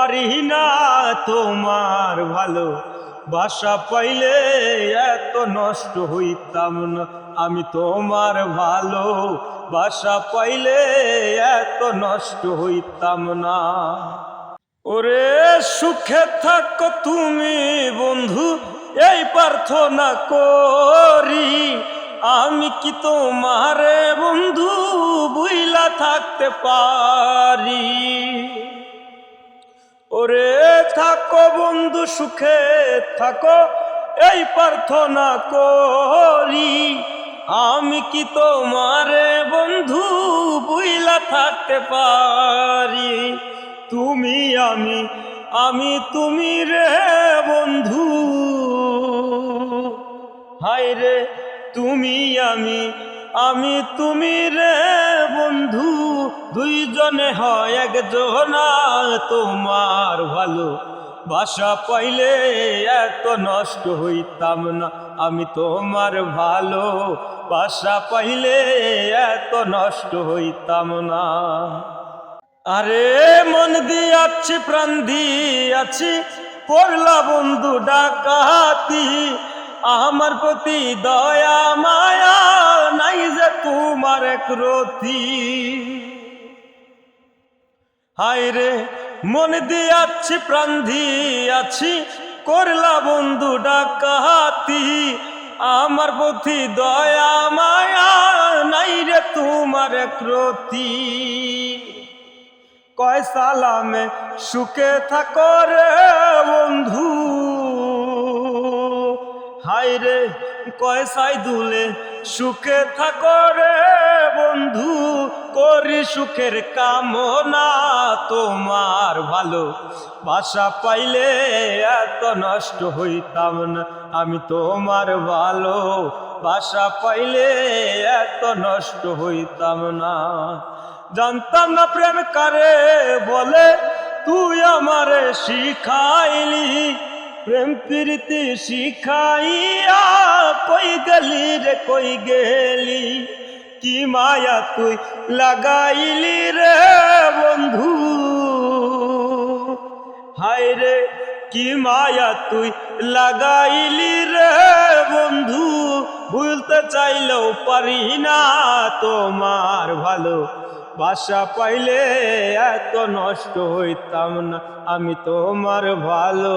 পারি না তোমার ভালো বাসা পাইলে এত নষ্ট হইতাম না। আমি তোমার ভালো বাসা পাইলে এত নষ্ট হইতাম না। ওরে সুখে থাকো তুমি বন্ধু, এই প্রার্থনা করি। আমি কি তোমারে বন্ধু বুইলা থাকতে পারি? ওরে থাকো বন্ধু সুখে থাকো, এই প্রার্থনা করি। আমি কি তোমারে বন্ধু বুইলা থাকতে পারি? তুমি আমি আমি তুমি রে বন্ধু। হায় রে, তুমি আমি আমি তুমি রে বন্ধু, দুইজনে হয় একজনা তোমার ভালো বাসা পাইলে এত নষ্ট হইতাম না। আমি তোমার ভালো বাসা পাইলে এত নষ্ট হইতাম না। আরে মন দিয়াছি, প্রাণ দিয়াছি করলা বন্ধু ডাকাতি। আমার প্রতি দয়া, মায়া নাই যে তোমার এক রতি। হায় রে, মন দিয়াছি প্রাণ দিয়াছি করলা বন্ধু ডাকাতি। আমার প্রতি দয়া, মায়া নাই রে তোমার এক রতি। কয় সালামে সুখে থাকো রে বন্ধু। হায় রে, কয় সাই দুলে সুখে থাকো রে বন্ধু, করি সুখের কামনা। তোমার ভালো বাসা পাইলে এত নষ্ট হইতাম না। আমি তোমার ভালো বাসা পাইলে এত নষ্ট হইতাম না। জানতাম না প্রেম করে বলে, তুই আমারে শিখাইলি। প্রেম প্রীতি শিখাইয়া কই গেলি রে, কই গেলি? কি মায়া তুই লাগাইলি রে, বন্ধু? হায় রে, কি মায়া তুই লাগাইলি রে, বন্ধু? ভুলতে চাইলেও পারি না তোমার ভালো। বাসা পাইলে এত নষ্ট হইতাম না, আমি তোমার ভালো।